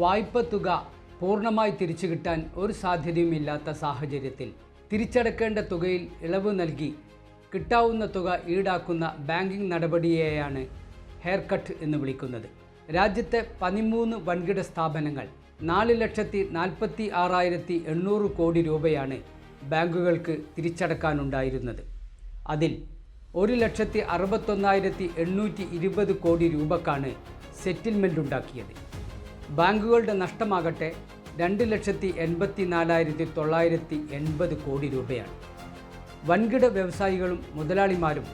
വായ്പ തുക പൂർണമായി തിരിച്ചു കിട്ടാൻ ഒരു സാധ്യതയുമില്ലാത്ത സാഹചര്യത്തിൽ തിരിച്ചടക്കേണ്ട തുകയിൽ ഇളവ് നൽകി കിട്ടാവുന്ന തുക ഈടാക്കുന്ന ബാങ്കിംഗ് നടപടിയെയാണ് ഹെയർ കട്ട് എന്ന് വിളിക്കുന്നത്. രാജ്യത്തെ പതിമൂന്ന് വൻകിട സ്ഥാപനങ്ങൾ നാല് ലക്ഷത്തി നാൽപ്പത്തി ആറായിരത്തി എണ്ണൂറ് കോടി രൂപയാണ് ബാങ്കുകൾക്ക് തിരിച്ചടക്കാനുണ്ടായിരുന്നത്. അതിൽ ഒരു ലക്ഷത്തി അറുപത്തൊന്നായിരത്തി എണ്ണൂറ്റി ഇരുപത് കോടി രൂപക്കാണ് സെറ്റിൽമെന്റ് ഉണ്ടാക്കിയത്. ബാങ്കുകളുടെ നഷ്ടമാകട്ടെ രണ്ട് ലക്ഷത്തി എൺപത്തി നാലായിരത്തി തൊള്ളായിരത്തി എൺപത് കോടി രൂപയാണ്. വൻകിട വ്യവസായികളും മുതലാളിമാരും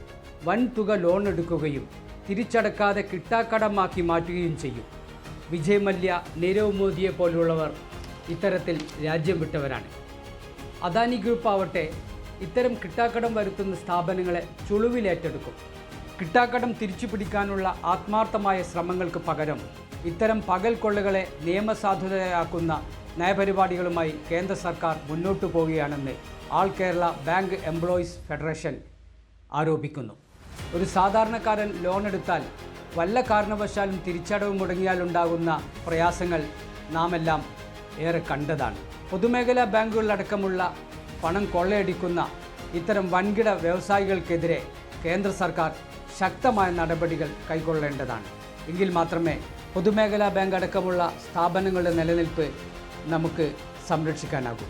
വൻതുക ലോൺ എടുക്കുകയും തിരിച്ചടക്കാതെ കിട്ടാക്കടമാക്കി മാറ്റുകയും ചെയ്യും. വിജയ് മല്യ നീരവ് മോദിയെ പോലുള്ളവർ ഇത്തരത്തിൽ രാജ്യം വിട്ടവരാണ്. അദാനി ഗ്രൂപ്പ് ആവട്ടെ ഇത്തരം കിട്ടാക്കടം വരുത്തുന്ന സ്ഥാപനങ്ങളെ ചുളുവിലേറ്റെടുക്കും. കിട്ടാക്കടം തിരിച്ചു പിടിക്കാനുള്ള ആത്മാർത്ഥമായ ശ്രമങ്ങൾക്ക് പകരം ഇത്തരം പകൽ കൊള്ളുകളെ നിയമസാധുതയാക്കുന്ന നയപരിപാടികളുമായി കേന്ദ്ര സർക്കാർ മുന്നോട്ടു പോവുകയാണെന്ന് all Kerala bank employees federation ആരോപിക്കുന്നു. ഒരു സാധാരണക്കാരൻ ലോൺ എടുത്താൽ വല്ല കാരണവശാലും തിരിച്ചടവ് മുടങ്ങിയാലുണ്ടാകുന്ന പ്രയാസങ്ങൾ നാം എല്ലാം ഏറെ കണ്ടതാണ്. പൊതുമേഖലാ ബാങ്കുകളിലടക്കമുള്ള പണം കൊള്ളയടിക്കുന്ന ഇത്തരം വൻകിട വ്യവസായികൾക്കെതിരെ കേന്ദ്ര സർക്കാർ ശക്തമായ നടപടികൾ കൈക്കൊള്ളേണ്ടതാണ്. എങ്കിൽ മാത്രമേ പൊതുമേഖലാ ബാങ്ക് അടക്കമുള്ള സ്ഥാപനങ്ങളുടെ നിലനിൽപ്പ് നമുക്ക് സംരക്ഷിക്കാനാകൂ.